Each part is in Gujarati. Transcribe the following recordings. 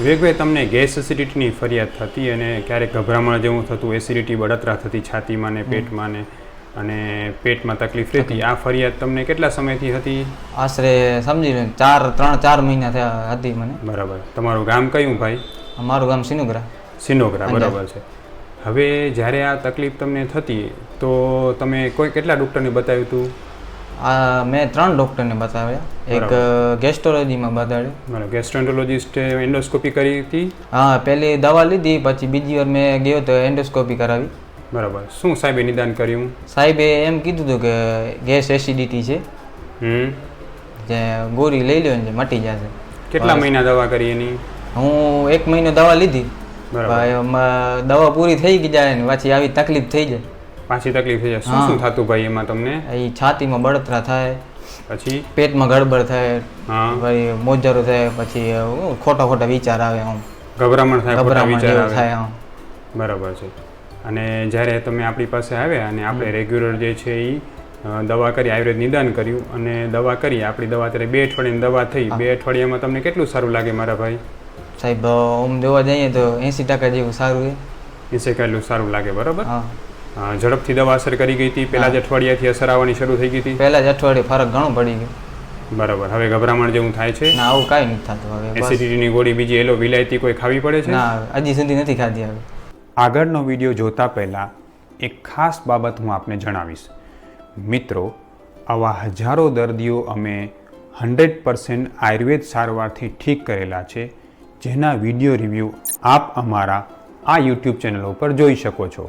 વિવેકભાઈ તમને ગેસ એસિડિટીની ફરિયાદ થતી અને ક્યારેક ગભરામણ જેવું થતું એસિડિટી બળતરા થતી છાતીમાં ને પેટમાં ને અને પેટમાં તકલીફ રહેતી. આ ફરિયાદ તમને કેટલા સમયથી હતી? આશરે સમજી લો ચાર ત્રણ ચાર મહિના થયા હતી મને. બરાબર. તમારું ગામ કયું ભાઈ? મારું ગામ સિનોગ્રા. સિનોગ્રા બરાબર છે. હવે જ્યારે આ તકલીફ તમને થતી તો તમે કોઈ કેટલા ડૉક્ટરને બતાવ્યું હતું? આ મેં ત્રણ ડૉક્ટરને બતાવ્યા. એક ગેસ્ટ્રોલોજીમાં બતાડ્યું. ગેસ્ટ્રોન્ટોલોજિસ્ટે એન્ડોસ્કોપી કરી હતી? હા પહેલી દવા લીધી પછી બીજી વાર મેં ગયો તો એન્ડોસ્કોપી કરાવી. બરાબર. શું સાહેબે નિદાન કર્યું? સાહેબે એમ કીધું હતું કે ગેસ એસિડિટી છે. હમ. જે ગોળી લઈ લ્યો ને મટી જશે. કેટલા મહિના દવા કરી એની? હું એક મહિનો દવા લીધી. દવા પૂરી થઈ ગઈ જાય ને પછી આવી તકલીફ થઈ જાય. પાછી તકલીફ થઈ જાય. શું શું થતું ભાઈ એમાં તમને? એ છાતીમાં બળતરા થાય પછી? પેટમાં ગડબડ થાય પછી મોજારો થાય પછી ખોટા ખોટા વિચાર આવે આમ. ગભરામણ થાય ગભરામણ વિચાર આવે. થાય આમ. બરાબર છે. અને જ્યારે તમે આપણી પાસે આવ્યા અને આપણે રેગ્યુલર જે છે એ દવા કરી આયુર્વેદ નિદાન કર્યું અને દવા કરી આપણી દવા અત્યારે બે અઠવાડિયાની દવા થઈ. બે અઠવાડિયામાં તમને કેટલું સારું લાગે મારા ભાઈ? સાહેબ આમ જોવા જઈએ તો એંસી ટકા જેવું સારું છે. એસે કેટલું સારું લાગે બરાબર? હા, ઝડપથી દવા અસર કરી ગઈ હતી. પહેલા જ અઠવાડિયાથી અસર આવવાની શરૂ થઈ ગઈ હતી. પહેલા જ અઠવાડિયે ફરક ઘણો પડી ગયો. બરાબર. હવે ગભરામણ જેવું થાય છે. ના આવું કાંઈ નથી થતું હવે એસિડિટીની ગોળી બીજી એલો વિલાયતી કોઈ ખાવી પડે છે? ના હજી સુધી નથી ખાધી હવે. આગળનો વીડિયો જોતા પહેલાં એક ખાસ બાબત હું આપને જણાવીશ. મિત્રો આવા હજારો દર્દીઓ અમે હંડ્રેડ પર્સન્ટ આયુર્વેદ સારવારથી ઠીક કરેલા છે જેના વીડિયો રિવ્યૂ આપ અમારા આ યુટ્યુબ ચેનલ ઉપર જોઈ શકો છો.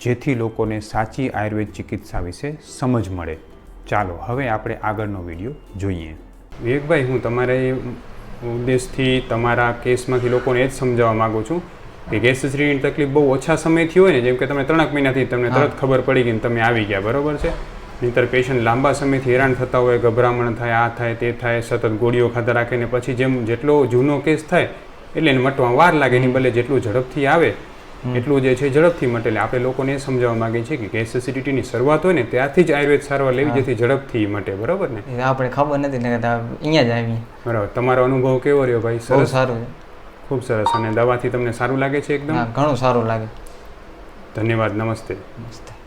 જેથી લોકોને સાચી આયુર્વેદ ચિકિત્સા વિશે સમજ મળે. ચાલો હવે આપણે આગળનો વીડિયો જોઈએ. વિવેકભાઈ હું તમારે ઉદ્દેશથી તમારા કેસમાંથી લોકોને એ જ સમજાવવા માગું છું કે ગેસ એસિડિટીની તકલીફ બહુ ઓછા સમયથી હોય ને જેમ કે તમે ત્રણક મહિનાથી તમને તરત ખબર પડી ગઈ ને તમે આવી ગયા બરાબર છે? નહીંતર પેશન્ટ લાંબા સમયથી હેરાન થતા હોય ગભરામણ થાય આ થાય તે થાય સતત ગોળીઓ ખાતા રાખે ને પછી જેમ જેટલો જૂનો કેસ થાય એટલે એને મટવા વાર લાગે નહીં ભલે જેટલું ઝડપથી આવે એટલું જે છે ઝડપથી મટે. એટલે આપણે લોકોને એ સમજાવવા માંગીએ છીએ કે ગેસ એસિડિટીની શરૂઆત હોય ને ત્યારથી જ આયુર્વેદ સારવાર લેવી જેથી ઝડપથી મટે. બરાબર ને? એ આપણે ખબર નથી ને અહીંયા જ આવી બરાબર. તમારો અનુભવ કેવો રહ્યો ભાઈ? સરસ? સારું. ખૂબ સરસ. અને દવાથી તમને સારું લાગે છે એકદમ? ઘણું સારું લાગે. ધન્યવાદ. નમસ્તે. મસ્ત